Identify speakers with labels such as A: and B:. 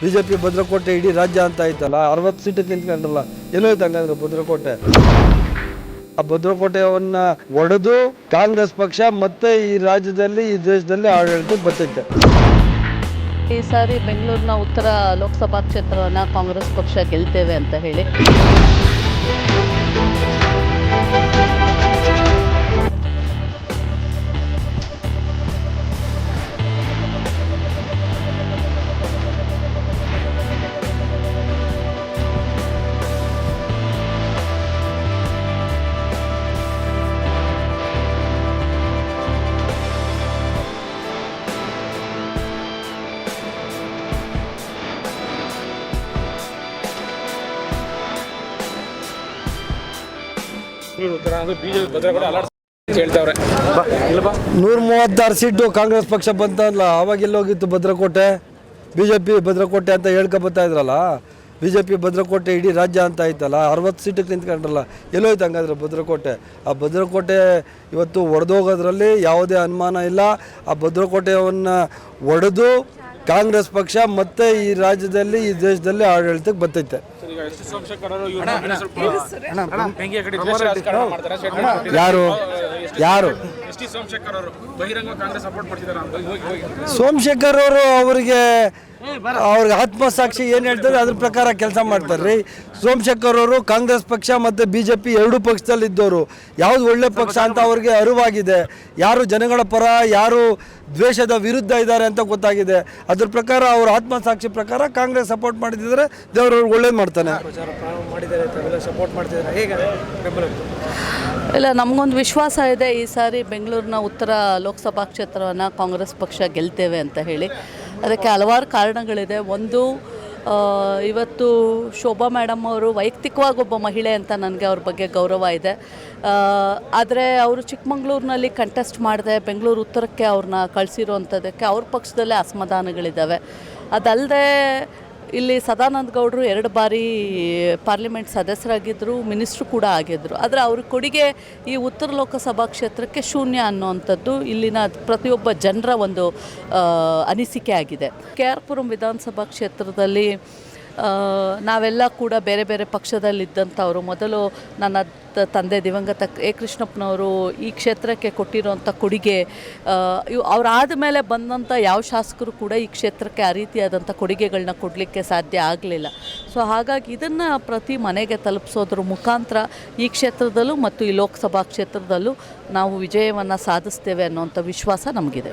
A: B J P ಭದ್ರಕೋಟೆ ಇಡೀ ರಾಜ್ಯ ಅಂತ ಐತಲ್ಲ ಅರವತ್ತು ಸೀಟ್ ನಿಂತ್ಕೊಂಡಲ್ಲ ಎಲ್ಲೋಯ್ತು ಹಂಗಂದ್ರೆ ಭದ್ರಕೋಟೆ? ಆ ಭದ್ರಕೋಟೆಯವನ್ನ ಒಡೆದು ಕಾಂಗ್ರೆಸ್ ಪಕ್ಷ ಮತ್ತೆ ಈ ರಾಜ್ಯದಲ್ಲಿ, ಈ ದೇಶದಲ್ಲಿ ಆಡಳಿತಕ್ಕೆ ಬರ್ತೈತೆ.
B: ಈ ಸಾರಿ ಬೆಂಗಳೂರಿನ ಉತ್ತರ ಲೋಕಸಭಾ ಕ್ಷೇತ್ರವನ್ನು ಕಾಂಗ್ರೆಸ್ ಪಕ್ಷ ಗೆಲ್ತೇವೆ ಅಂತ ಹೇಳಿ.
A: ನೂರ ಮೂವತ್ತಾರು ಸೀಟು ಕಾಂಗ್ರೆಸ್ ಪಕ್ಷ ಬಂತಲ್ಲ ಅವಾಗ ಎಲ್ಲೋಗಿತ್ತು ಭದ್ರಕೋಟೆ. ಬಿ ಜೆ ಪಿ ಭದ್ರಕೋಟೆ ಅಂತ ಹೇಳ್ಕೊಬತ್ತಾ ಇದ್ರಲ್ಲ ಬಿ ಜೆ ಪಿ ಭದ್ರಕೋಟೆ ಇಡೀ ರಾಜ್ಯ ಅಂತ ಆಯ್ತಲ್ಲ ಅರವತ್ತು ಸೀಟಿಗೆ ನಿಂತ್ಕೊಂಡ್ರಲ್ಲ ಎಲ್ಲೋಯ್ತು ಹಂಗಾದ್ರೆ ಭದ್ರಕೋಟೆ. ಆ ಭದ್ರಕೋಟೆ ಇವತ್ತು ಒಡೆದೋಗೋದ್ರಲ್ಲಿ ಯಾವುದೇ ಅನುಮಾನ ಇಲ್ಲ. ಆ ಭದ್ರಕೋಟೆಯನ್ನು ಒಡೆದು ಕಾಂಗ್ರೆಸ್ ಪಕ್ಷ ಮತ್ತೆ ಈ ರಾಜ್ಯದಲ್ಲಿ ಈ ದೇಶದಲ್ಲಿ ಆಡಳಿತಕ್ಕೆ ಬರ್ತೈತೆ. ಯಾರು? ಯಾರು?
C: ಸೋಮಶೇಖರ್ ಅವರು
A: ಅವರಿಗೆ ಅವ್ರಿಗೆ ಆತ್ಮಸಾಕ್ಷಿ ಏನು ಹೇಳ್ತಾರೆ, ಅದ್ರ ಪ್ರಕಾರ ಕೆಲಸ ಮಾಡ್ತಾರೆ ರೀ ಸೋಮಶೇಖರ್ ಅವರು ಕಾಂಗ್ರೆಸ್ ಪಕ್ಷ ಮತ್ತು ಬಿ ಜೆ ಪಿ ಎರಡೂ ಪಕ್ಷದಲ್ಲಿ ಇದ್ದವರು ಯಾವುದು ಒಳ್ಳೆ ಪಕ್ಷ ಅಂತ ಅವ್ರಿಗೆ ಅರಿವಾಗಿದೆ. ಯಾರು ಜನಗಳ ಪರ, ಯಾರು ದ್ವೇಷದ ವಿರುದ್ಧ ಇದ್ದಾರೆ ಅಂತ ಗೊತ್ತಾಗಿದೆ. ಅದ್ರ ಪ್ರಕಾರ ಅವ್ರ ಆತ್ಮಸಾಕ್ಷಿ ಪ್ರಕಾರ ಕಾಂಗ್ರೆಸ್ ಸಪೋರ್ಟ್ ಮಾಡಿದ್ರೆ ದೇವ್ರವ್ರಿಗೆ ಒಳ್ಳೇದು ಮಾಡ್ತಾನೆ.
B: ಇಲ್ಲ, ನಮಗೊಂದು ವಿಶ್ವಾಸ ಇದೆ ಈ ಸಾರಿ ಬೆಂಗಳೂರಿನ ಉತ್ತರ ಲೋಕಸಭಾ ಕ್ಷೇತ್ರವನ್ನು ಕಾಂಗ್ರೆಸ್ ಪಕ್ಷ ಗೆಲ್ತೇವೆ ಅಂತ ಹೇಳಿ. ಅದಕ್ಕೆ ಹಲವಾರು ಕಾರಣಗಳಿದೆ. ಒಂದು ಇವತ್ತು ಶೋಭಾ ಮೇಡಮ್ ಅವರು ವೈಯಕ್ತಿಕವಾಗಿ ಒಬ್ಬ ಮಹಿಳೆ ಅಂತ ನನಗೆ ಅವ್ರ ಬಗ್ಗೆ ಗೌರವ ಇದೆ. ಆದರೆ ಅವರು ಚಿಕ್ಕಮಂಗ್ಳೂರಿನಲ್ಲಿ ಕಂಟೆಸ್ಟ್ ಮಾಡಿದೆ, ಬೆಂಗಳೂರು ಉತ್ತರಕ್ಕೆ ಅವ್ರನ್ನ ಕಳಿಸಿರೋವಂಥದ್ದಕ್ಕೆ ಅವ್ರ ಪಕ್ಷದಲ್ಲೇ ಅಸಮಾಧಾನಗಳಿದ್ದಾವೆ ಅದಲ್ಲದೆ ಇಲ್ಲಿ ಸದಾನಂದ ಗೌಡರು ಎರಡು ಬಾರಿ ಪಾರ್ಲಿಮೆಂಟ್ ಸದಸ್ಯರಾಗಿದ್ದರು ಮಿನಿಸ್ಟ್ರು ಕೂಡ ಆಗಿದ್ದರು ಆದರೆ ಅವ್ರ ಕೊಡುಗೆ ಈ ಉತ್ತರ ಲೋಕಸಭಾ ಕ್ಷೇತ್ರಕ್ಕೆ ಶೂನ್ಯ ಅನ್ನುವಂಥದ್ದು ಇಲ್ಲಿನ ಪ್ರತಿಯೊಬ್ಬ ಜನರ ಒಂದು ಅನಿಸಿಕೆ ಆಗಿದೆ. ಕೆ ಆರ್ ಪುರಂ ವಿಧಾನಸಭಾ ಕ್ಷೇತ್ರದಲ್ಲಿ ನಾವೆಲ್ಲ ಕೂಡ ಬೇರೆ ಬೇರೆ ಪಕ್ಷದಲ್ಲಿದ್ದಂಥವರು. ಮೊದಲು ನನ್ನ ತಂದೆ ದಿವಂಗತ ಎ. ಕೃಷ್ಣಪ್ಪನವರು ಈ ಕ್ಷೇತ್ರಕ್ಕೆ ಕೊಟ್ಟಿರೋಂಥ ಕೊಡುಗೆ ಇವು ಅವರಾದ ಮೇಲೆ ಬಂದಂಥ ಯಾವ ಶಾಸಕರು ಕೂಡ ಈ ಕ್ಷೇತ್ರಕ್ಕೆ ಆ ರೀತಿಯಾದಂಥ ಕೊಡುಗೆಗಳನ್ನ ಕೊಡಲಿಕ್ಕೆ ಸಾಧ್ಯ ಆಗಲಿಲ್ಲ. ಸೊ, ಹಾಗಾಗಿ ಇದನ್ನು ಪ್ರತಿ ಮನೆಗೆ ತಲುಪಿಸೋದ್ರ ಮುಖಾಂತರ ಈ ಕ್ಷೇತ್ರದಲ್ಲೂ ಮತ್ತು ಈ ಲೋಕಸಭಾ ಕ್ಷೇತ್ರದಲ್ಲೂ ನಾವು ವಿಜಯವನ್ನು ಸಾಧಿಸ್ತೇವೆ ಅನ್ನುವಂಥ ವಿಶ್ವಾಸ ನಮಗಿದೆ.